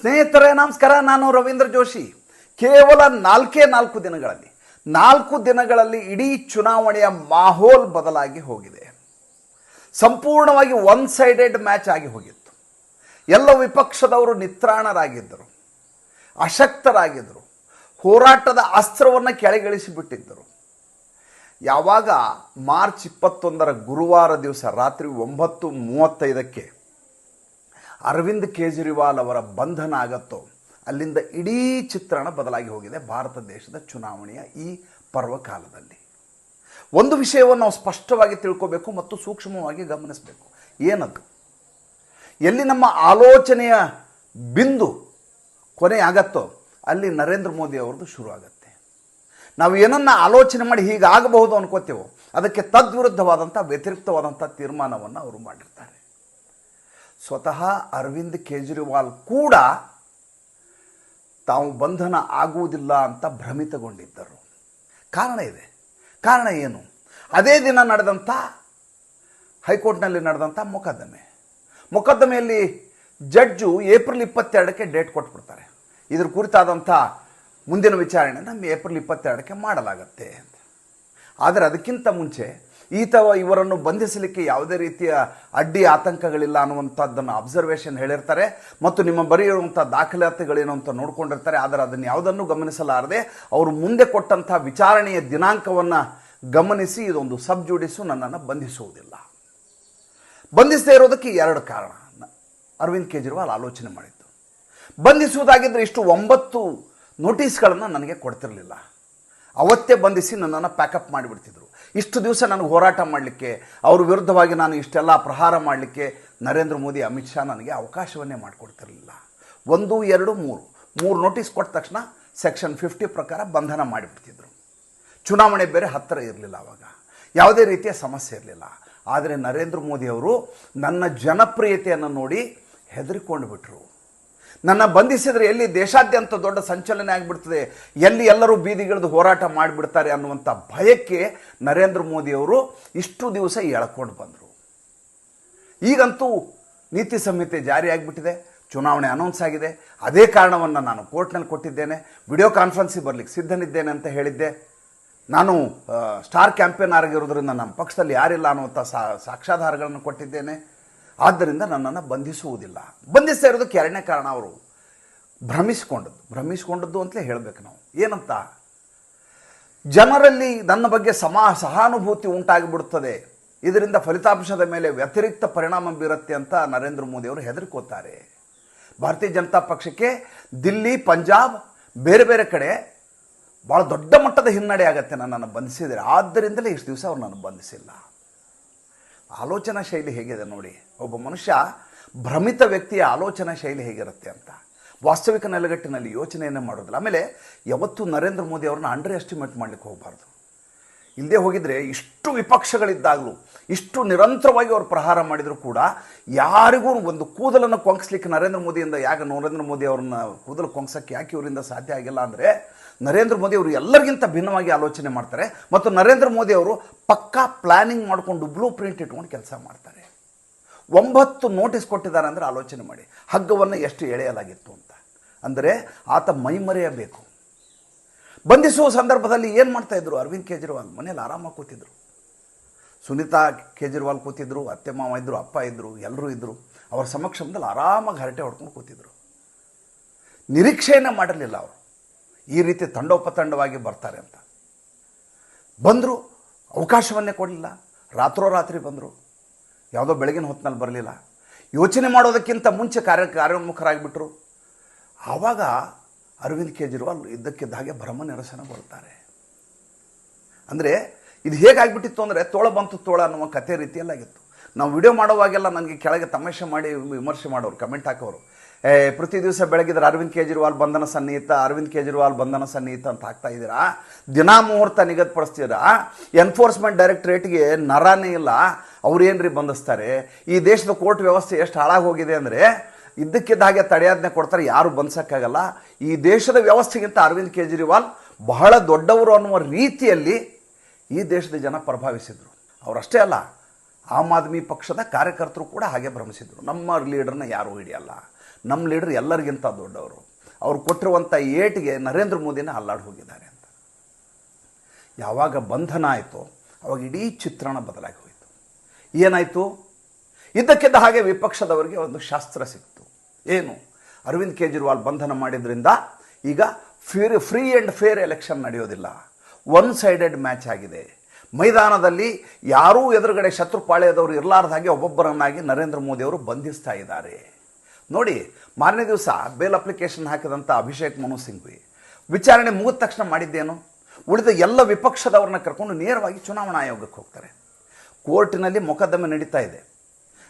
ಸ್ನೇಹಿತರೇ, ನಮಸ್ಕಾರ. ನಾನು ರವೀಂದ್ರ ಜೋಶಿ. ಕೇವಲ ನಾಲ್ಕೇ ನಾಲ್ಕು ದಿನಗಳಲ್ಲಿ ನಾಲ್ಕು ದಿನಗಳಲ್ಲಿ ಇಡೀ ಚುನಾವಣೆಯ ಮಾಹೋಲ್ ಬದಲಾಗಿ ಹೋಗಿದೆ. ಸಂಪೂರ್ಣವಾಗಿ ಒನ್ ಸೈಡೆಡ್ ಮ್ಯಾಚ್ ಆಗಿ ಹೋಗಿತ್ತು. ಎಲ್ಲ ವಿಪಕ್ಷದವರು ನಿತ್ರಾಣರಾಗಿದ್ದರು. ಅಶಕ್ತರಾಗಿದ್ದರು. ಹೋರಾಟದ ಅಸ್ತ್ರವನ್ನು ಕೆಳಗಿಳಿಸಿಬಿಟ್ಟಿದ್ದರು. ಯಾವಾಗ ಮಾರ್ಚ್ ಇಪ್ಪತ್ತೊಂದರ ಗುರುವಾರ ದಿವಸ, ರಾತ್ರಿ ಒಂಬತ್ತು ಮೂವತ್ತೈದಕ್ಕೆ ಅರವಿಂದ್ ಕೇಜ್ರಿವಾಲ್ ಅವರ ಬಂಧನ ಆಗತ್ತೋ, ಅಲ್ಲಿಂದ ಇಡೀ ಚಿತ್ರಣ ಬದಲಾಗಿ ಹೋಗಿದೆ ಭಾರತ ದೇಶದ ಚುನಾವಣೆಯ ಈ ಪರ್ವಕಾಲದಲ್ಲಿ. ಒಂದು ವಿಷಯವನ್ನು ನಾವು ಸ್ಪಷ್ಟವಾಗಿ ತಿಳ್ಕೋಬೇಕು ಮತ್ತು ಸೂಕ್ಷ್ಮವಾಗಿ ಗಮನಿಸಬೇಕು. ಏನದು? ಎಲ್ಲಿ ನಮ್ಮ ಆಲೋಚನೆಯ ಬಿಂದು ಕೊನೆ ಆಗತ್ತೋ, ಅಲ್ಲಿ ನರೇಂದ್ರ ಮೋದಿ ಅವ್ರದ್ದು ಶುರು ಆಗತ್ತೆ. ನಾವು ಏನನ್ನ ಆಲೋಚನೆ ಮಾಡಿ ಹೀಗಾಗಬಹುದು ಅನ್ಕೋತೇವೋ, ಅದಕ್ಕೆ ತದ್ವಿರುದ್ಧವಾದಂಥ, ವ್ಯತಿರಿಕ್ತವಾದಂಥ ತೀರ್ಮಾನವನ್ನು ಅವರು ಮಾಡಿರ್ತಾರೆ. ಸ್ವತಃ ಅರವಿಂದ್ ಕೇಜ್ರಿವಾಲ್ ಕೂಡ ತಾವು ಬಂಧನ ಆಗುವುದಿಲ್ಲ ಅಂತ ಭ್ರಮಿತಗೊಂಡಿದ್ದರು. ಕಾರಣ ಇದೆ. ಕಾರಣ ಏನು? ಅದೇ ದಿನ ನಡೆದಂಥ ಹೈಕೋರ್ಟ್ನಲ್ಲಿ ನಡೆದಂಥ ಮೊಕದ್ದಮೆ. ಮೊಕದ್ದಮೆಯಲ್ಲಿ ಜಡ್ಜು ಏಪ್ರಿಲ್ ಇಪ್ಪತ್ತೆರಡಕ್ಕೆ ಡೇಟ್ ಕೊಟ್ಬಿಡ್ತಾರೆ. ಇದ್ರ ಕುರಿತಾದಂಥ ಮುಂದಿನ ವಿಚಾರಣೆ ನಮ್ಮ ಏಪ್ರಿಲ್ ಇಪ್ಪತ್ತೆರಡಕ್ಕೆ ಮಾಡಲಾಗತ್ತೆ ಅಂತ. ಆದರೆ ಅದಕ್ಕಿಂತ ಮುಂಚೆ ಈತ ಇವರನ್ನು ಬಂಧಿಸಲಿಕ್ಕೆ ಯಾವುದೇ ರೀತಿಯ ಅಡ್ಡಿ ಆತಂಕಗಳಿಲ್ಲ ಅನ್ನುವಂಥದ್ದನ್ನು ಅಬ್ಸರ್ವೇಷನ್ ಹೇಳಿರ್ತಾರೆ. ಮತ್ತು ನಿಮ್ಮ ಬರೀ ಇರುವಂಥ ದಾಖಲಾತಿಗಳೇನು ಅಂತ ನೋಡ್ಕೊಂಡಿರ್ತಾರೆ. ಆದರೆ ಅದನ್ನು ಯಾವುದನ್ನು ಗಮನಿಸಲಾರದೆ ಅವರು ಮುಂದೆ ಕೊಟ್ಟಂಥ ವಿಚಾರಣೆಯ ದಿನಾಂಕವನ್ನು ಗಮನಿಸಿ ಇದೊಂದು ಸಬ್ ಜುಡಿಸು ನನ್ನನ್ನು ಬಂಧಿಸುವುದಿಲ್ಲ. ಬಂಧಿಸದೇ ಇರೋದಕ್ಕೆ ಎರಡು ಕಾರಣ. ಅರವಿಂದ್ ಕೇಜ್ರಿವಾಲ್ ಆಲೋಚನೆ ಮಾಡಿದ್ದು. ಬಂಧಿಸುವುದಾಗಿದ್ದರೆ ಇಷ್ಟು ಒಂಬತ್ತು ನೋಟಿಸ್ಗಳನ್ನು ನನಗೆ ಕೊಡ್ತಿರಲಿಲ್ಲ. ಅವತ್ತೇ ಬಂಧಿಸಿ ನನ್ನನ್ನು ಪ್ಯಾಕಪ್ ಮಾಡಿಬಿಡ್ತಿದ್ರು. ಇಷ್ಟು ದಿವಸ ನನಗೆ ಹೋರಾಟ ಮಾಡಲಿಕ್ಕೆ, ಅವ್ರ ವಿರುದ್ಧವಾಗಿ ನಾನು ಇಷ್ಟೆಲ್ಲ ಪ್ರಹಾರ ಮಾಡಲಿಕ್ಕೆ ನರೇಂದ್ರ ಮೋದಿ, ಅಮಿತ್ ಶಾ ನನಗೆ ಅವಕಾಶವನ್ನೇ ಮಾಡಿಕೊಡ್ತಿರಲಿಲ್ಲ. ಒಂದು, ಎರಡು, ಮೂರು. ಮೂರು ನೋಟಿಸ್ ಕೊಟ್ಟ ತಕ್ಷಣ ಸೆಕ್ಷನ್ ಫಿಫ್ಟಿ ಪ್ರಕಾರ ಬಂಧನ ಮಾಡಿಬಿಡ್ತಿದ್ರು. ಚುನಾವಣೆ ಬೇರೆ ಹತ್ತಿರ ಇರಲಿಲ್ಲ ಅವಾಗ. ಯಾವುದೇ ರೀತಿಯ ಸಮಸ್ಯೆ ಇರಲಿಲ್ಲ. ಆದರೆ ನರೇಂದ್ರ ಮೋದಿ ಅವರು ನನ್ನ ಜನಪ್ರಿಯತೆಯನ್ನು ನೋಡಿ ಹೆದರಿಕೊಂಡು ಬಿಟ್ಟರು ನನ್ನ ಬಂಧಿಸಿದರೆ ಎಲ್ಲಿ ದೇಶಾದ್ಯಂತ ದೊಡ್ಡ ಸಂಚಲನೆ ಆಗಿಬಿಡ್ತದೆ, ಎಲ್ಲಿ ಎಲ್ಲರೂ ಬೀದಿಗಿಳಿದು ಹೋರಾಟ ಮಾಡಿಬಿಡ್ತಾರೆ ಅನ್ನುವಂಥ ಭಯಕ್ಕೆ ನರೇಂದ್ರ ಮೋದಿಯವರು ಇಷ್ಟು ದಿವಸ ಎಳ್ಕೊಂಡು ಬಂದರು. ಈಗಂತೂ ನೀತಿ ಸಂಹಿತೆ ಜಾರಿಯಾಗಿಬಿಟ್ಟಿದೆ ಚುನಾವಣೆ ಅನೌನ್ಸ್ ಆಗಿದೆ. ಅದೇ ಕಾರಣವನ್ನು ನಾನು ಕೋರ್ಟ್ನಲ್ಲಿ ಕೊಟ್ಟಿದ್ದೇನೆ, ವಿಡಿಯೋ ಕಾನ್ಫರೆನ್ಸಿಗೆ ಬರಲಿಕ್ಕೆ ಸಿದ್ಧನಿದ್ದೇನೆ ಅಂತ ಹೇಳಿದ್ದೆ. ನಾನು ಸ್ಟಾರ್ ಕ್ಯಾಂಪೇನ್ ಆಗಿರೋದ್ರಿಂದ ನಮ್ಮ ಪಕ್ಷದಲ್ಲಿ ಯಾರಿಲ್ಲ ಅನ್ನುವಂಥ ಸಾಕ್ಷಾಧಾರಗಳನ್ನು ಕೊಟ್ಟಿದ್ದೇನೆ. ಆದ್ದರಿಂದ ನನ್ನನ್ನು ಬಂಧಿಸುವುದಿಲ್ಲ. ಬಂಧಿಸ್ತಾ ಇರೋದಕ್ಕೆ ಎರಡನೇ ಕಾರಣ ಅವರು ಭ್ರಮಿಸಿಕೊಂಡದ್ದು. ಭ್ರಮಿಸಿಕೊಂಡದ್ದು ಅಂತಲೇ ಹೇಳಬೇಕು ನಾವು. ಏನಂತ? ಜನರಲ್ಲಿ ನನ್ನ ಬಗ್ಗೆ ಸಮಾ, ಸಹಾನುಭೂತಿ ಉಂಟಾಗಿಬಿಡುತ್ತದೆ. ಇದರಿಂದ ಫಲಿತಾಂಶದ ಮೇಲೆ ವ್ಯತಿರಿಕ್ತ ಪರಿಣಾಮ ಬೀರುತ್ತೆ ಅಂತ ನರೇಂದ್ರ ಮೋದಿ ಅವರು ಹೆದರ್ಕೋತಾರೆ. ಭಾರತೀಯ ಜನತಾ ಪಕ್ಷಕ್ಕೆ ದಿಲ್ಲಿ, ಪಂಜಾಬ್, ಬೇರೆ ಬೇರೆ ಕಡೆ ಭಾಳ ದೊಡ್ಡ ಮಟ್ಟದ ಹಿನ್ನಡೆ ಆಗತ್ತೆ ನನ್ನನ್ನು ಬಂಧಿಸಿದರೆ. ಆದ್ದರಿಂದಲೇ ಇಷ್ಟು ದಿವಸ ಅವ್ರು ನಾನು ಬಂಧಿಸಿಲ್ಲ. ಆಲೋಚನಾ ಶೈಲಿ ಹೇಗಿದೆ ನೋಡಿ. ಒಬ್ಬ ಮನುಷ್ಯ ಭ್ರಮಿತ ವ್ಯಕ್ತಿಯ ಆಲೋಚನಾ ಶೈಲಿ ಹೇಗಿರುತ್ತೆ ಅಂತ. ವಾಸ್ತವಿಕ ನೆಲೆಗಟ್ಟಿನಲ್ಲಿ ಯೋಚನೆಯನ್ನು ಮಾಡೋದಿಲ್ಲ. ಆಮೇಲೆ ಯಾವತ್ತೂ ನರೇಂದ್ರ ಮೋದಿ ಅವ್ರನ್ನ ಅಂಡರ್ ಎಸ್ಟಿಮೇಟ್ ಮಾಡಲಿಕ್ಕೆ ಹೋಗಬಾರ್ದು. ಇಲ್ಲದೆ ಹೋಗಿದರೆ ಇಷ್ಟು ವಿಪಕ್ಷಗಳಿದ್ದಾಗಲೂ, ಇಷ್ಟು ನಿರಂತರವಾಗಿ ಅವರು ಪ್ರಹಾರ ಮಾಡಿದರೂ ಕೂಡ ಯಾರಿಗೂ ಒಂದು ಕೂದಲನ್ನು ಕೊಂಕಿಸ್ಲಿಕ್ಕೆ ನರೇಂದ್ರ ಮೋದಿಯಿಂದ ಯಾಕೆ ನರೇಂದ್ರ ಮೋದಿ ಅವ್ರನ್ನ ಕೂದಲು ಕೊಂಗ್ಸಕ್ಕೆ ಯಾಕೆ ಇವರಿಂದ ಸಾಧ್ಯ ಆಗಿಲ್ಲ ಅಂದರೆ ನರೇಂದ್ರ ಮೋದಿ ಅವರು ಎಲ್ಲರಿಗಿಂತ ಭಿನ್ನವಾಗಿ ಆಲೋಚನೆ ಮಾಡ್ತಾರೆ ಮತ್ತು ನರೇಂದ್ರ ಮೋದಿ ಅವರು ಪಕ್ಕಾ ಪ್ಲಾನಿಂಗ್ ಮಾಡಿಕೊಂಡು ಬ್ಲೂ ಪ್ರಿಂಟ್ ಇಟ್ಕೊಂಡು ಕೆಲಸ ಮಾಡ್ತಾರೆ. ಒಂಬತ್ತು ನೋಟಿಸ್ ಕೊಟ್ಟಿದ್ದಾರೆ ಅಂದರೆ ಆಲೋಚನೆ ಮಾಡಿ. ಹಗ್ಗವನ್ನು ಎಷ್ಟು ಎಳೆಯಲಾಗಿತ್ತು ಅಂತ. ಅಂದರೆ ಆತ ಮೈಮರೆಯಬೇಕು ಬಂಧಿಸುವ ಸಂದರ್ಭದಲ್ಲಿ ಏನು ಮಾಡ್ತಾ ಇದ್ರು? ಅರವಿಂದ್ ಕೇಜ್ರಿವಾಲ್ ಮನೇಲಿ ಆರಾಮಾಗಿ ಕೂತಿದ್ರು. ಸುನೀತಾ ಕೇಜ್ರಿವಾಲ್ ಕೂತಿದ್ರು, ಅತ್ತೆ ಮಾವ ಇದ್ದರು ಅಪ್ಪ ಇದ್ದರು ಎಲ್ಲರೂ ಇದ್ದರು ಅವರ ಸಮಕ್ಷಮದಲ್ಲಿ ಆರಾಮಾಗಿ ಹರಟೆ ಹೊಡ್ಕೊಂಡು ಕೂತಿದ್ರು. ನಿರೀಕ್ಷೆಯನ್ನು ಮಾಡಿರಲಿಲ್ಲ ಅವರು. ಈ ರೀತಿ ತಂಡೋಪತಂಡವಾಗಿ ಬರ್ತಾರೆ ಅಂತ. ಬಂದರು, ಅವಕಾಶವನ್ನೇ ಕೊಡಲಿಲ್ಲ. ರಾತ್ರೋರಾತ್ರಿ ಬಂದರು. ಯಾವುದೋ ಬೆಳಗಿನ ಹೊತ್ತಿನಲ್ಲಿ ಬರಲಿಲ್ಲ. ಯೋಚನೆ ಮಾಡೋದಕ್ಕಿಂತ ಮುಂಚೆ ಕಾರ್ಯ, ಕಾರ್ಯೋನ್ಮುಖರಾಗಿಬಿಟ್ರು. ಆವಾಗ ಅರವಿಂದ್ ಕೇಜ್ರಿವಾಲ್ ಇದ್ದಕ್ಕಿದ್ದ ಹಾಗೆ ಭ್ರಮ ಬರ್ತಾರೆ ಅಂದರೆ, ಇದು ಹೇಗಾಗ್ಬಿಟ್ಟಿತ್ತು ಅಂದರೆ, ತೋಳ ಬಂತು ತೋಳ ಅನ್ನುವ ಕಥೆ ರೀತಿಯಲ್ಲಾಗಿತ್ತು. ನಾವು ವಿಡಿಯೋ ಮಾಡೋವಾಗೆಲ್ಲ ನನಗೆ ಕೆಳಗೆ ತಮಾಷೆ ಮಾಡಿ ವಿಮರ್ಶೆ ಮಾಡೋರು, ಕಮೆಂಟ್ ಹಾಕೋರು. ಪ್ರತಿ ದಿವಸ ಬೆಳಗಿದ್ರೆ ಅರವಿಂದ್ ಕೇಜ್ರಿವಾಲ್ ಬಂಧನ ಸನ್ನಿಹಿತ, ಅರವಿಂದ್ ಕೇಜ್ರಿವಾಲ್ ಬಂಧನ ಸನ್ನಿಹಿತ ಅಂತ ಹಾಕ್ತಾ ಇದ್ದೀರಾ? ದಿನಾ ಮುಹೂರ್ತ ನಿಗದಿಪಡಿಸ್ತೀರಾ? ಎನ್ಫೋರ್ಸ್ಮೆಂಟ್ ಡೈರೆಕ್ಟ್ರೇಟ್ಗೆ ನರಾನೇ ಇಲ್ಲ. ಅವ್ರೇನ್ರಿ ಬಂಧಿಸ್ತಾರೆ? ಈ ದೇಶದ ಕೋರ್ಟ್ ವ್ಯವಸ್ಥೆ ಎಷ್ಟು ಹಾಳಾಗಿ ಹೋಗಿದೆ ಅಂದರೆ, ಇದ್ದಕ್ಕಿದ್ದ ಹಾಗೆ ತಡೆಯಾಜ್ಞೆ ಕೊಡ್ತಾರೆ, ಯಾರು ಬಂಧಿಸೋಕ್ಕಾಗಲ್ಲ. ಈ ದೇಶದ ವ್ಯವಸ್ಥೆಗಿಂತ ಅರವಿಂದ್ ಕೇಜ್ರಿವಾಲ್ ಬಹಳ ದೊಡ್ಡವರು ಅನ್ನುವ ರೀತಿಯಲ್ಲಿ ಈ ದೇಶದ ಜನ ಪ್ರಭಾವಿಸಿದರು. ಅವರಷ್ಟೇ ಅಲ್ಲ, ಆಮ್ ಆದ್ಮಿ ಪಕ್ಷದ ಕಾರ್ಯಕರ್ತರು ಕೂಡ ಹಾಗೆ ಭ್ರಮಿಸಿದರು. ನಮ್ಮ ಲೀಡರ್ನ ಯಾರೂ ಹಿಡಿಯಲ್ಲ. ನಮ್ಮ ಲೀಡರ್ ಎಲ್ಲರಿಗಿಂತ ದೊಡ್ಡವರು. ಅವ್ರು ಕೊಟ್ಟಿರುವಂಥ ಏಟಿಗೆ ನರೇಂದ್ರ ಮೋದಿನ ಅಲ್ಲಾಡಿ ಹೋಗಿದ್ದಾರೆ ಅಂತ. ಯಾವಾಗ ಬಂಧನ ಆಯಿತು, ಅವಾಗ ಇಡೀ ಚಿತ್ರಣ ಬದಲಾಗಿ ಹೋಯಿತು. ಏನಾಯಿತು? ಇದ್ದಕ್ಕಿದ್ದ ಹಾಗೆ ವಿಪಕ್ಷದವರಿಗೆ ಒಂದು ಶಾಸ್ತ್ರ ಸಿಕ್ತು. ಏನು? ಅರವಿಂದ್ ಕೇಜ್ರಿವಾಲ್ ಬಂಧನ ಮಾಡಿದ್ರಿಂದ ಈಗ fair, free and fair election ನಡೆಯೋದಿಲ್ಲ. ಒನ್ ಸೈಡೆಡ್ ಮ್ಯಾಚ್ ಆಗಿದೆ. ಮೈದಾನದಲ್ಲಿ ಯಾರೂ ಎದುರುಗಡೆ ಶತ್ರುಪಾಳ್ಯದವರು ಇರಲಾರ್ದ ಹಾಗೆ ಒಬ್ಬೊಬ್ಬರನ್ನಾಗಿ ನರೇಂದ್ರ ಮೋದಿ ಅವರು ಬಂಧಿಸ್ತಾ ಇದ್ದಾರೆ. ನೋಡಿ, ಮಾರನೇ ದಿವಸ ಬೇಲ್ ಅಪ್ಲಿಕೇಶನ್ ಹಾಕಿದಂಥ ಅಭಿಷೇಕ್ ಮನು ಸಿಂಘ್ವಿ. ವಿಚಾರಣೆ ಮುಗಿದ ತಕ್ಷಣ ಮಾಡಿದ್ದೇನು? ಉಳಿದ ಎಲ್ಲ ವಿಪಕ್ಷದವ್ರನ್ನ ಕರ್ಕೊಂಡು ನೇರವಾಗಿ ಚುನಾವಣಾ ಆಯೋಗಕ್ಕೆ ಹೋಗ್ತಾರೆ. ಕೋರ್ಟಿನಲ್ಲಿ ಮೊಕದ್ದಮೆ ನಡೀತಾ ಇದೆ.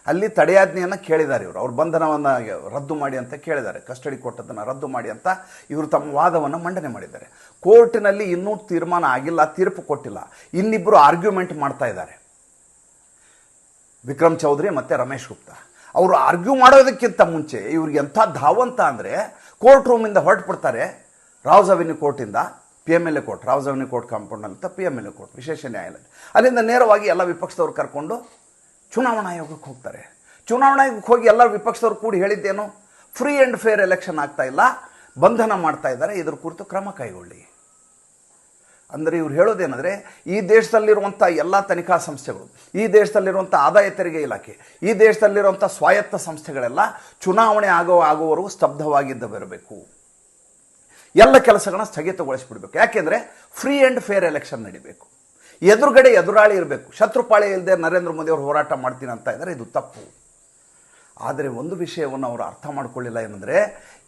ಅಲ್ಲಿ ತಡೆಯಾಜ್ಞೆಯನ್ನು ಕೇಳಿದ್ದಾರೆ ಇವರು. ಅವ್ರ ಬಂಧನವನ್ನು ರದ್ದು ಮಾಡಿ ಅಂತ ಕೇಳಿದ್ದಾರೆ. ಕಸ್ಟಡಿ ಕೊಟ್ಟದ್ದನ್ನು ರದ್ದು ಮಾಡಿ ಅಂತ ಇವರು ತಮ್ಮ ವಾದವನ್ನು ಮಂಡನೆ ಮಾಡಿದ್ದಾರೆ. ಕೋರ್ಟಿನಲ್ಲಿ ಇನ್ನೂ ತೀರ್ಮಾನ ಆಗಿಲ್ಲ, ತೀರ್ಪು ಕೊಟ್ಟಿಲ್ಲ. ಇನ್ನಿಬ್ಬರು ಆರ್ಗ್ಯುಮೆಂಟ್ ಮಾಡ್ತಾ ಇದ್ದಾರೆ. ವಿಕ್ರಮ್ ಚೌಧರಿ ಮತ್ತು ರಮೇಶ್ ಗುಪ್ತಾ. ಅವರು ಆರ್ಗ್ಯೂ ಮಾಡೋದಕ್ಕಿಂತ ಮುಂಚೆ ಇವ್ರಿಗೆ ಎಂಥ ಧಾವಂತ ಅಂದರೆ ಕೋರ್ಟ್ ರೂಮಿಂದ ಹೊರಟುಬಿಡ್ತಾರೆ. Rouse avenue ಕೋರ್ಟಿಂದ P M L A court Rouse avenue court compound ಅಂತ P M L A court ವಿಶೇಷ ನ್ಯಾಯಾಲಯ ಅಲ್ಲಿಂದ ನೇರವಾಗಿ ಎಲ್ಲ ವಿಪಕ್ಷದವ್ರು ಕರ್ಕೊಂಡು ಚುನಾವಣಾ ಆಯೋಗಕ್ಕೆ ಹೋಗ್ತಾರೆ. ಚುನಾವಣಾ ಆಯೋಗಕ್ಕೆ ಹೋಗಿ ಎಲ್ಲ ವಿಪಕ್ಷದವ್ರು ಕೂಡಿ ಹೇಳಿದ್ದೇನು? ಫ್ರೀ ಆ್ಯಂಡ್ ಫೇರ್ ಎಲೆಕ್ಷನ್ ಆಗ್ತಾ ಇಲ್ಲ. ಬಂಧನ ಮಾಡ್ತಾ ಇದ್ದಾರೆ. ಇದ್ರ ಕುರಿತು ಕ್ರಮ ಕೈಗೊಳ್ಳಿ. ಅಂದರೆ ಇವ್ರು ಹೇಳೋದೇನೆಂದರೆ, ಈ ದೇಶದಲ್ಲಿರುವಂಥ ಎಲ್ಲ ತನಿಖಾ ಸಂಸ್ಥೆಗಳು, ಈ ದೇಶದಲ್ಲಿರುವಂಥ ಆದಾಯ ತೆರಿಗೆ ಇಲಾಖೆ, ಈ ದೇಶದಲ್ಲಿರುವಂಥ ಸ್ವಾಯತ್ತ ಸಂಸ್ಥೆಗಳೆಲ್ಲ ಚುನಾವಣೆ ಆಗೋ ಸ್ತಬ್ಧವಾಗಿದ್ದ ಬರಬೇಕು ಎಲ್ಲ ಕೆಲಸಗಳನ್ನ ಸ್ಥಗಿತಗೊಳಿಸಿಬಿಡಬೇಕು. ಯಾಕೆಂದರೆ ಫ್ರೀ ಆ್ಯಂಡ್ ಫೇರ್ ಎಲೆಕ್ಷನ್ ನಡಿಬೇಕು. ಎದುರುಗಡೆ ಎದುರಾಳಿ ಇರಬೇಕು. ಶತ್ರುಪಾಳೆ ಇಲ್ಲದೆ ನರೇಂದ್ರ ಮೋದಿ ಅವರು ಹೋರಾಟ ಮಾಡ್ತೀನಿ ಅಂತ ಇದ್ದಾರೆ ಇದು ತಪ್ಪು. ಆದರೆ ಒಂದು ವಿಷಯವನ್ನು ಅವರು ಅರ್ಥ ಮಾಡ್ಕೊಳ್ಳಿಲ್ಲ ಏನಂದರೆ,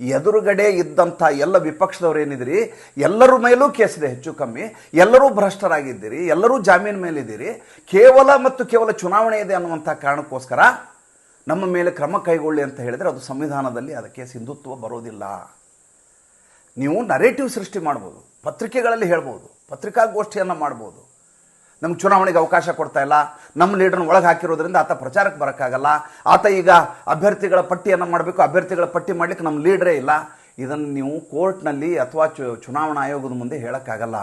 ಎದುರುಗಡೆ ಇದ್ದಂಥ ಎಲ್ಲ ವಿಪಕ್ಷದವ್ರು ಏನಿದ್ದೀರಿ? ಎಲ್ಲರ ಮೇಲೂ ಕೇಸಿದೆ ಹೆಚ್ಚು ಕಮ್ಮಿ. ಎಲ್ಲರೂ ಭ್ರಷ್ಟರಾಗಿದ್ದೀರಿ. ಎಲ್ಲರೂ ಜಾಮೀನು ಮೇಲಿದ್ದೀರಿ. ಕೇವಲ ಮತ್ತು ಕೇವಲ ಚುನಾವಣೆ ಇದೆ ಅನ್ನುವಂಥ ಕಾರಣಕ್ಕೋಸ್ಕರ ನಮ್ಮ ಮೇಲೆ ಕ್ರಮ ಕೈಗೊಳ್ಳಿ ಅಂತ ಹೇಳಿದರೆ ಅದು ಸಂವಿಧಾನದಲ್ಲಿ ಅದಕ್ಕೆ ಸಿಂಧುತ್ವ ಬರೋದಿಲ್ಲ. ನೀವು ನರೇಟಿವ್ ಸೃಷ್ಟಿ ಮಾಡ್ಬೋದು, ಪತ್ರಿಕೆಗಳಲ್ಲಿ ಹೇಳ್ಬೋದು, ಪತ್ರಿಕಾಗೋಷ್ಠಿಯನ್ನು ಮಾಡ್ಬೋದು. ನಮ್ಗೆ ಚುನಾವಣೆಗೆ ಅವಕಾಶ ಕೊಡ್ತಾ ಇಲ್ಲ. ನಮ್ಮ ಲೀಡರ್ನ ಒಳಗೆ ಹಾಕಿರೋದ್ರಿಂದ ಆತ ಪ್ರಚಾರಕ್ಕೆ ಬರೋಕ್ಕಾಗಲ್ಲ. ಆತ ಈಗ ಅಭ್ಯರ್ಥಿಗಳ ಪಟ್ಟಿಯನ್ನು ಮಾಡಬೇಕು, ಅಭ್ಯರ್ಥಿಗಳ ಪಟ್ಟಿ ಮಾಡಲಿಕ್ಕೆ ನಮ್ಮ ಲೀಡ್ರೇ ಇಲ್ಲ. ಇದನ್ನು ನೀವು ಕೋರ್ಟ್ನಲ್ಲಿ ಅಥವಾ ಚು, ಚುನಾವಣಾ ಆಯೋಗದ ಮುಂದೆ ಹೇಳೋಕ್ಕಾಗಲ್ಲ.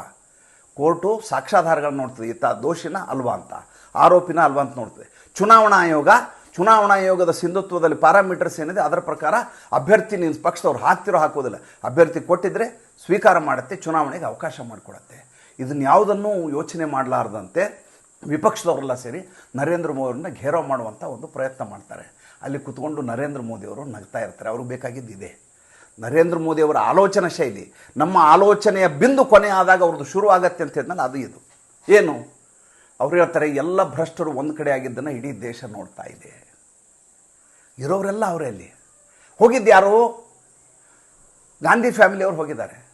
ಕೋರ್ಟು ಸಾಕ್ಷ್ಯಾಧಾರಗಳನ್ನ ನೋಡ್ತದೆ, ಈತ ದೋಷಿನ ಅಲ್ವಾ ಅಂತ, ಆರೋಪಿನ ಅಲ್ವಾ ಅಂತ ನೋಡ್ತದೆ. ಚುನಾವಣಾ ಆಯೋಗ, ಚುನಾವಣಾ ಆಯೋಗದ ಸಿಂಧುತ್ವದಲ್ಲಿ ಪ್ಯಾರಾಮೀಟರ್ಸ್ ಏನಿದೆ, ಅದರ ಪ್ರಕಾರ ಅಭ್ಯರ್ಥಿ ನಿಮ್ಮ ಪಕ್ಷದವ್ರು ಹಾಕ್ತಿರೋ ಹಾಕೋದಿಲ್ಲ. ಅಭ್ಯರ್ಥಿ ಕೊಟ್ಟಿದ್ರೆ ಸ್ವೀಕಾರ ಮಾಡುತ್ತೆ, ಚುನಾವಣೆಗೆ ಅವಕಾಶ ಮಾಡಿಕೊಡತ್ತೆ. ಇದನ್ನು ಯಾವುದನ್ನು ಯೋಚನೆ ಮಾಡಲಾರ್ದಂತೆ ವಿಪಕ್ಷದವರೆಲ್ಲ ಸೇರಿ ನರೇಂದ್ರ ಮೋದಿಯವ್ರನ್ನ ಘೇರೋ ಮಾಡುವಂಥ ಒಂದು ಪ್ರಯತ್ನ ಮಾಡ್ತಾರೆ. ಅಲ್ಲಿ ಕುತ್ಕೊಂಡು ನರೇಂದ್ರ ಮೋದಿಯವರು ನಗ್ತಾ ಇರ್ತಾರೆ. ಅವ್ರಿಗೆ ಬೇಕಾಗಿದ್ದು ಇದೆ. ನರೇಂದ್ರ ಮೋದಿಯವರ ಆಲೋಚನಾ ಶೈಲಿ, ನಮ್ಮ ಆಲೋಚನೆಯ ಬಿಂದು ಕೊನೆ ಆದಾಗ ಅವ್ರದ್ದು ಶುರು ಆಗತ್ತೆ ಅಂತ ಹೇಳಿದ್ಮೇಲೆ ಅದು ಇದು. ಏನು? ಅವ್ರು ಹೇಳ್ತಾರೆ, ಎಲ್ಲ ಭ್ರಷ್ಟರು ಒಂದು ಕಡೆ ಆಗಿದ್ದನ್ನು ಇಡೀ ದೇಶ ನೋಡ್ತಾ ಇದೆ. ಇರೋರೆಲ್ಲ ಅವರೇ ಅಲ್ಲಿ. ಹೋಗಿದ್ದು ಯಾರು? ಗಾಂಧಿ ಫ್ಯಾಮಿಲಿಯವರು ಹೋಗಿದ್ದಾರೆ.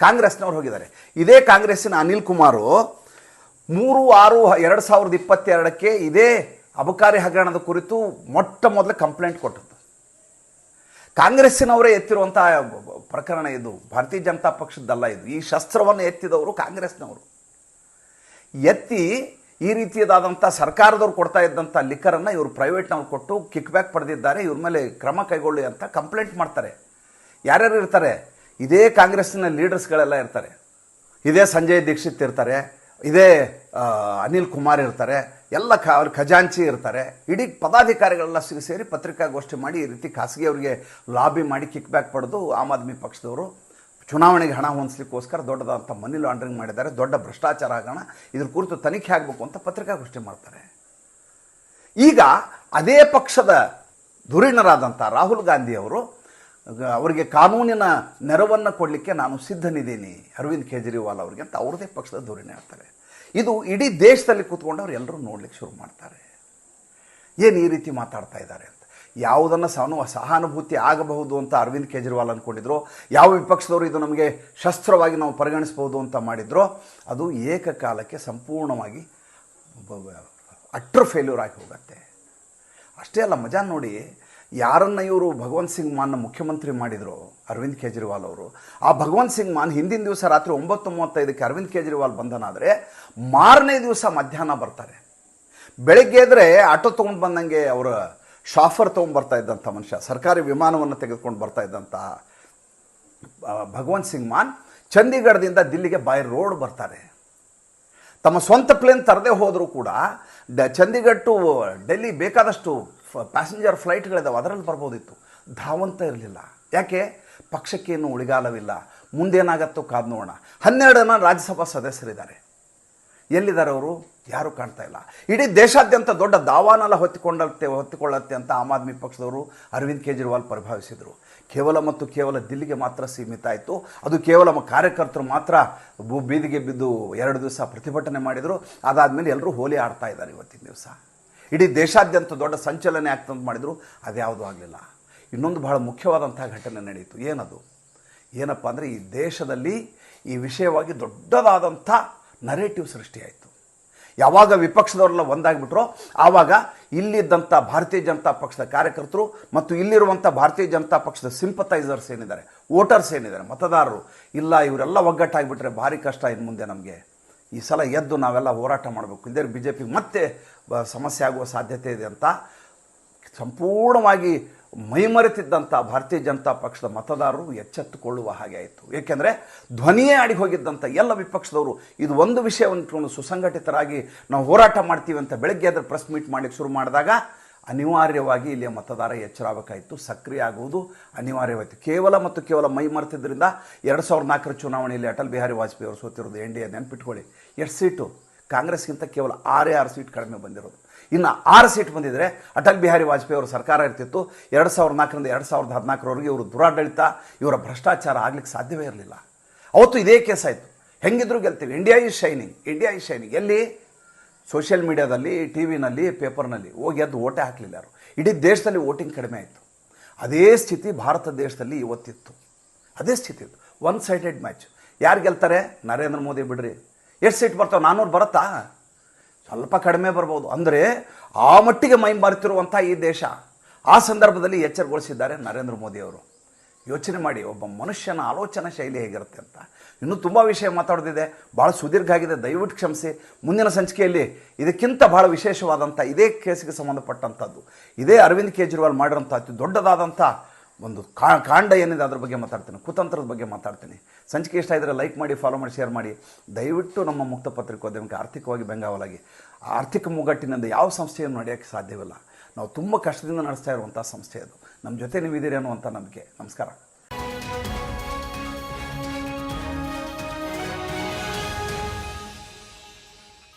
ಕಾಂಗ್ರೆಸ್ನವ್ರು ಹೋಗಿದ್ದಾರೆ. ಇದೇ ಕಾಂಗ್ರೆಸ್ಸಿನ ಅನಿಲ್ ಕುಮಾರು ಮೂರು, ಆರು, ಎರಡು ಸಾವಿರದ ಇಪ್ಪತ್ತೆರಡಕ್ಕೆ ಇದೇ ಅಬಕಾರಿ ಹಗರಣದ ಕುರಿತು ಮೊಟ್ಟ ಮೊದಲು ಕಂಪ್ಲೇಂಟ್ ಕೊಟ್ಟದ್ದು. ಕಾಂಗ್ರೆಸ್ಸಿನವರೇ ಎತ್ತಿರುವಂಥ ಪ್ರಕರಣ ಇದು. ಭಾರತೀಯ ಜನತಾ ಪಕ್ಷದ್ದಲ್ಲ ಇದು. ಈ ಶಸ್ತ್ರವನ್ನು ಎತ್ತಿದವರು ಕಾಂಗ್ರೆಸ್ನವರು. ಎತ್ತಿ ಈ ರೀತಿಯದಾದಂಥ ಸರ್ಕಾರದವ್ರು ಕೊಡ್ತಾ ಇದ್ದಂಥ ಲಿಕ್ಕರನ್ನು ಇವರು ಪ್ರೈವೇಟ್ನವ್ರು ಕೊಟ್ಟು ಕಿಕ್ ಬ್ಯಾಕ್ ಪಡೆದಿದ್ದಾರೆ. ಇವ್ರ ಮೇಲೆ ಕ್ರಮ ಕೈಗೊಳ್ಳಿ ಅಂತ ಕಂಪ್ಲೇಂಟ್ ಮಾಡ್ತಾರೆ. ಯಾರ್ಯಾರು ಇರ್ತಾರೆ? ಇದೇ ಕಾಂಗ್ರೆಸ್ನ ಲೀಡರ್ಸ್ಗಳೆಲ್ಲ ಇರ್ತಾರೆ. ಇದೇ ಸಂಜಯ್ ದೀಕ್ಷಿತ್ ಇರ್ತಾರೆ, ಇದೇ ಅನಿಲ್ ಕುಮಾರ್ ಇರ್ತಾರೆ, ಎಲ್ಲ ಖ ಅವ್ರ ಖಜಾಂಚಿ ಇರ್ತಾರೆ. ಇಡೀ ಪದಾಧಿಕಾರಿಗಳೆಲ್ಲ ಸಿಗ ಸೇರಿ ಪತ್ರಿಕಾಗೋಷ್ಠಿ ಮಾಡಿ ಈ ರೀತಿ ಖಾಸಗಿಯವರಿಗೆ ಲಾಬಿ ಮಾಡಿ ಕಿಕ್ ಬ್ಯಾಕ್ ಪಡೆದು ಆಮ್ ಆದ್ಮಿ ಪಕ್ಷದವರು ಚುನಾವಣೆಗೆ ಹಣ ಹೊಂದಿಸ್ಲಿಕ್ಕೋಸ್ಕರ ದೊಡ್ಡದಾದಂಥ ಮನಿ ಲಾಂಡ್ರಿಂಗ್ ಮಾಡಿದ್ದಾರೆ, ದೊಡ್ಡ ಭ್ರಷ್ಟಾಚಾರ ಆಗೋಣ, ಇದ್ರ ಕುರಿತು ತನಿಖೆ ಆಗಬೇಕು ಅಂತ ಪತ್ರಿಕಾಗೋಷ್ಠಿ ಮಾಡ್ತಾರೆ. ಈಗ ಅದೇ ಪಕ್ಷದ ಧುರೀಣರಾದಂಥ ರಾಹುಲ್ ಗಾಂಧಿ ಅವರು ಅವರಿಗೆ ಕಾನೂನಿನ ನೆರವನ್ನು ಕೊಡಲಿಕ್ಕೆ ನಾನು ಸಿದ್ಧನಿದ್ದೀನಿ. ಅರವಿಂದ್ ಕೇಜ್ರಿವಾಲ್ ಅವರಿಗೆ ಅಂತ ಅವ್ರದೇ ಪಕ್ಷದ ಧೋರಣೆ ಆಗ್ತಾರೆ ಇದು ಇಡೀ ದೇಶದಲ್ಲಿ ಕೂತ್ಕೊಂಡು ಅವ್ರು ಎಲ್ಲರೂ ನೋಡ್ಲಿಕ್ಕೆ ಶುರು ಮಾಡ್ತಾರೆ. ಏನು ಈ ರೀತಿ ಮಾತಾಡ್ತಾ ಇದ್ದಾರೆ ಅಂತ. ಯಾವುದನ್ನು ಸಹನು ಸಹಾನುಭೂತಿ ಆಗಬಹುದು ಅಂತ ಅರವಿಂದ್ ಕೇಜ್ರಿವಾಲ್ ಅಂದ್ಕೊಂಡಿದ್ರು ಯಾವ ವಿಪಕ್ಷದವರು ಇದು ನಮಗೆ ಶಸ್ತ್ರವಾಗಿ ನಾವು ಪರಿಗಣಿಸ್ಬೋದು ಅಂತ ಮಾಡಿದ್ರೋ, ಅದು ಏಕಕಾಲಕ್ಕೆ ಸಂಪೂರ್ಣವಾಗಿ ಅಟ್ರ್ ಫೇಲ್ಯೂರ್ ಆಗಿ ಹೋಗುತ್ತೆ. ಅಷ್ಟೇ ಅಲ್ಲ ಮಜಾ ನೋಡಿ ಯಾರನ್ನ ಇವರು ಭಗವಂತ್ ಸಿಂಗ್ ಮಾನ್ನ ಮುಖ್ಯಮಂತ್ರಿ ಮಾಡಿದರು, ಅರವಿಂದ್ ಕೇಜ್ರಿವಾಲ್ ಅವರು, ಆ ಭಗವಂತ್ ಸಿಂಗ್ ಮಾನ್ ಹಿಂದಿನ ದಿವಸ ರಾತ್ರಿ ಒಂಬತ್ತು ಮೂವತ್ತೈದಕ್ಕೆ ಅರವಿಂದ್ ಕೇಜ್ರಿವಾಲ್ ಬಂಧನಾದರೆ ಮಾರನೇ ದಿವಸ ಮಧ್ಯಾಹ್ನ ಬರ್ತಾರೆ. ಬೆಳಗ್ಗೆ ಎದ್ರೆ ಆಟೋ ತೊಗೊಂಡು ಬಂದಂಗೆ ಅವರ ಶಾಫರ್ ತೊಗೊಂಡು ಬರ್ತಾ ಇದ್ದಂಥ ಮನುಷ್ಯ, ಸರ್ಕಾರಿ ವಿಮಾನವನ್ನು ತೆಗೆದುಕೊಂಡು ಬರ್ತಾ ಇದ್ದಂಥ ಭಗವಂತ್ ಸಿಂಗ್ ಮಾನ್ ಚಂಡೀಗಢದಿಂದ ದಿಲ್ಲಿಗೆ ಬೈ ರೋಡ್ ಬರ್ತಾರೆ. ತಮ್ಮ ಸ್ವಂತ ಪ್ಲೇನ್ ತರದೇ ಹೋದರೂ ಕೂಡ ಚಂಡೀಗಢ ಟು ಡೆಲ್ಲಿ ಬೇಕಾದಷ್ಟು ಪ್ಯಾಸೆಂಜರ್ ಫ್ಲೈಟ್ಗಳಿದ್ದಾವೆ ಅದರಲ್ಲಿ ಬರ್ಬೋದಿತ್ತು. ಧಾವಂತ ಇರಲಿಲ್ಲ. ಯಾಕೆ? ಪಕ್ಷಕ್ಕೆ ಏನು ಉಳಿಗಾಲವಿಲ್ಲ. ಮುಂದೇನಾಗತ್ತೋ ಕಾದ್ ನೋಡೋಣ. ಹನ್ನೆರಡು ಜನ ರಾಜ್ಯಸಭಾ ಸದಸ್ಯರಿದ್ದಾರೆ. ಎಲ್ಲಿದ್ದಾರೆ ಅವರು? ಯಾರೂ ಕಾಣ್ತಾ ಇಲ್ಲ. ಇಡೀ ದೇಶಾದ್ಯಂತ ದೊಡ್ಡ ದಾವಾನೆಲ್ಲ ಹೊತ್ತಿಕೊಂಡತ್ತೆ ಹೊತ್ತಿಕೊಳ್ಳತ್ತೆ ಅಂತ ಆಮ್ ಆದ್ಮಿ ಪಕ್ಷದವರು ಅರವಿಂದ್ ಕೇಜ್ರಿವಾಲ್ ಪರಿಭಾವಿಸಿದರು. ಕೇವಲ ಮತ್ತು ಕೇವಲ ದಿಲ್ಲಿಗೆ ಮಾತ್ರ ಸೀಮಿತ ಆಯಿತು. ಅದು ಕೇವಲ ಕಾರ್ಯಕರ್ತರು ಮಾತ್ರ ಬೀದಿಗೆ ಬಿದ್ದು ಎರಡು ದಿವಸ ಪ್ರತಿಭಟನೆ ಮಾಡಿದರು. ಅದಾದಮೇಲೆ ಎಲ್ಲರೂ ಹೋಲಿ ಆಡ್ತಾ ಇದ್ದಾರೆ ಇವತ್ತಿನ ದಿವಸ. ಇಡೀ ದೇಶಾದ್ಯಂತ ದೊಡ್ಡ ಸಂಚಲನೆ ಆಗ್ತಂತ ಮಾಡಿದರು ಅದ್ಯಾವುದೂ ಆಗಲಿಲ್ಲ. ಇನ್ನೊಂದು ಬಹಳ ಮುಖ್ಯವಾದಂಥ ಘಟನೆ ನಡೆಯಿತು ಏನದು? ಏನಪ್ಪ ಅಂದರೆ ಈ ದೇಶದಲ್ಲಿ ಈ ವಿಷಯವಾಗಿ ದೊಡ್ಡದಾದಂಥ ನರೇಟಿವ್ ಸೃಷ್ಟಿಯಾಯಿತು. ಯಾವಾಗ ವಿಪಕ್ಷದವರೆಲ್ಲ ಒಂದಾಗಿಬಿಟ್ರೋ, ಆವಾಗ ಇಲ್ಲಿದ್ದಂಥ ಭಾರತೀಯ ಜನತಾ ಪಕ್ಷದ ಕಾರ್ಯಕರ್ತರು ಮತ್ತು ಇಲ್ಲಿರುವಂಥ ಭಾರತೀಯ ಜನತಾ ಪಕ್ಷದ ಸಿಂಪತೈಸರ್ಸ್ ಏನಿದ್ದಾರೆ ವೋಟರ್ಸ್ ಏನಿದ್ದಾರೆ, ಮತದಾರರು, ಇಲ್ಲ ಇವರೆಲ್ಲ ಒಗ್ಗಟ್ಟಾಗಿಬಿಟ್ರೆ ಭಾರಿ ಕಷ್ಟ ಇನ್ನು ಮುಂದೆ ನಮಗೆ. ಈ ಸಲ ಎದ್ದು ನಾವೆಲ್ಲ ಹೋರಾಟ ಮಾಡಬೇಕು. ಇಲ್ಲದೇ ಬಿ ಜೆ ಪಿ ಮತ್ತೆ ಸಮಸ್ಯೆ ಆಗುವ ಸಾಧ್ಯತೆ ಇದೆ ಅಂತ ಸಂಪೂರ್ಣವಾಗಿ ಮೈಮರೆತಿದ್ದಂಥ ಭಾರತೀಯ ಜನತಾ ಪಕ್ಷದ ಮತದಾರರು ಎಚ್ಚೆತ್ತುಕೊಳ್ಳುವ ಹಾಗೆ ಆಯಿತು. ಏಕೆಂದರೆ ಧ್ವನಿಯೇ ಆಡಿ ಹೋಗಿದ್ದಂಥ ಎಲ್ಲ ವಿಪಕ್ಷದವರು ಇದು ಒಂದು ವಿಷಯವನ್ನು ಸುಸಂಘಟಿತರಾಗಿ ನಾವು ಹೋರಾಟ ಮಾಡ್ತೀವಿ ಅಂತ ಬೆಳಗ್ಗೆ ಅದರ ಪ್ರೆಸ್ ಮೀಟ್ ಮಾಡಲಿಕ್ಕೆ ಶುರು ಮಾಡಿದಾಗ ಅನಿವಾರ್ಯವಾಗಿ ಇಲ್ಲಿಯ ಮತದಾರ ಎಚ್ಚರ ಆಗಬೇಕಾಯಿತು ಸಕ್ರಿಯ ಆಗುವುದು ಅನಿವಾರ್ಯವಾಯಿತು. ಕೇವಲ ಮತ್ತು ಕೇವಲ ಮೈ ಮರೆತಿದ್ದರಿಂದ ಎರಡು ಸಾವಿರದ ನಾಲ್ಕರ ಚುನಾವಣೆಯಲ್ಲಿ ಅಟಲ್ ಬಿಹಾರಿ ವಾಜಪೇಯಿ ಅವರು ಸೋತಿರೋದು ಎನ್ ಡಿ ಎ ನೆನ್ಪಿಟ್ಕೊಳ್ಳಿ. ಎಷ್ಟು ಸೀಟು. ಕಾಂಗ್ರೆಸ್ಗಿಂತ ಕೇವಲ ಆರೇ ಆರು ಸೀಟ್ ಕಡಿಮೆ ಬಂದಿರೋದು. ಇನ್ನು ಆರು ಸೀಟ್ ಬಂದಿದ್ದರೆ ಅಟಲ್ ಬಿಹಾರಿ ವಾಜಪೇಯಿ ಅವರ ಸರ್ಕಾರ ಇರ್ತಿತ್ತು. ಎರಡು ಸಾವಿರದ ನಾಲ್ಕರಿಂದ ಎರಡು ಸಾವಿರದ ಹದಿನಾಲ್ಕರವರೆಗೆ ಇವರು ದುರಾಡಳಿತ, ಇವರ ಭ್ರಷ್ಟಾಚಾರ ಆಗಲಿಕ್ಕೆ ಸಾಧ್ಯವೇ ಇರಲಿಲ್ಲ. ಅವತ್ತು ಇದೇ ಕೇಸ್ ಆಯಿತು. ಹೆಂಗಿದ್ರು ಗೆಲ್ತೀವಿ. India is shining India is shining ಎಲ್ಲಿ? ಸೋಷಿಯಲ್ ಮೀಡಿಯಾದಲ್ಲಿ ಟಿ ವಿನಲ್ಲಿ ಪೇಪರ್ನಲ್ಲಿ ಹೋಗಿ ಎದ್ದು ಓಟೆ ಹಾಕಲಿಲ್ಲ ಯಾರು? ಇಡೀ ದೇಶದಲ್ಲಿ ವೋಟಿಂಗ್ ಕಡಿಮೆ ಆಯಿತು. ಅದೇ ಸ್ಥಿತಿ ಭಾರತ ದೇಶದಲ್ಲಿ ಇವತ್ತಿತ್ತು. ಅದೇ ಸ್ಥಿತಿ ಇತ್ತು. ಒನ್ ಸೈಡೆಡ್ ಮ್ಯಾಚ್ ಯಾರು ಗೆಲ್ತಾರೆ? ನರೇಂದ್ರ ಮೋದಿ ಬಿಡ್ರಿ. ಎಷ್ಟು ಸೀಟ್ ಬರ್ತಾವೆ? ನಾನ್ನೂರು ಬರುತ್ತಾ? ಸ್ವಲ್ಪ ಕಡಿಮೆ ಬರ್ಬೋದು. ಅಂದರೆ ಆ ಮಟ್ಟಿಗೆ ಮೈ ಮರೆತಿರುವಂಥ ಈ ದೇಶ ಆ ಸಂದರ್ಭದಲ್ಲಿ ಎಚ್ಚರಗೊಳಿಸಿದ್ದಾರೆ ನರೇಂದ್ರ ಮೋದಿಯವರು ಯೋಚನೆ ಮಾಡಿ, ಒಬ್ಬ ಮನುಷ್ಯನ ಆಲೋಚನಾ ಶೈಲಿ ಹೇಗಿರುತ್ತೆ ಅಂತ. ಇನ್ನೂ ತುಂಬ ವಿಷಯ ಮಾತಾಡೋದಿದೆ. ಭಾಳ ಸುದೀರ್ಘ ಆಗಿದೆ. ದಯವಿಟ್ಟು ಕ್ಷಮಿಸಿ. ಮುಂದಿನ ಸಂಚಿಕೆಯಲ್ಲಿ ಇದಕ್ಕಿಂತ ಭಾಳ ವಿಶೇಷವಾದಂಥ ಇದೇ ಕೇಸಿಗೆ ಸಂಬಂಧಪಟ್ಟಂಥದ್ದು. ಇದೇ ಅರವಿಂದ್ ಕೇಜ್ರಿವಾಲ್ ಮಾಡಿರೋಂಥ ಅತಿ ದೊಡ್ಡದಾದಂಥ ಒಂದು ಕಾ, ಕಾಂಡ ಏನಿದೆ ಅದ್ರ ಬಗ್ಗೆ ಮಾತಾಡ್ತೀನಿ, ಕುತಂತ್ರದ ಬಗ್ಗೆ ಮಾತಾಡ್ತೀನಿ. ಸಂಚಿಕೆ ಇಷ್ಟ ಇದ್ದರೆ ಲೈಕ್ ಮಾಡಿ ಫಾಲೋ ಮಾಡಿ ಶೇರ್ ಮಾಡಿ. ದಯವಿಟ್ಟು ನಮ್ಮ ಮುಕ್ತ ಪತ್ರಿಕೋದ್ಯಮಕ್ಕೆ ಆರ್ಥಿಕವಾಗಿ ಬೆಂಗಾವಲಾಗಿ. ಆರ್ಥಿಕ ಮುಗ್ಗಟ್ಟಿನಿಂದ ಯಾವ ಸಂಸ್ಥೆಯನ್ನು ನಡೆಯೋಕ್ಕೆ ಸಾಧ್ಯವಿಲ್ಲ. ನಾವು ತುಂಬ ಕಷ್ಟದಿಂದ ನಡೆಸ್ತಾ ಇರುವಂಥ ಸಂಸ್ಥೆ ಅದು. ನಮ್ಮ ಜೊತೆ ನೀವಿದ್ದೀರಿ ಅನ್ನುವಂಥ ನಂಬಿಕೆ. ನಮಸ್ಕಾರ.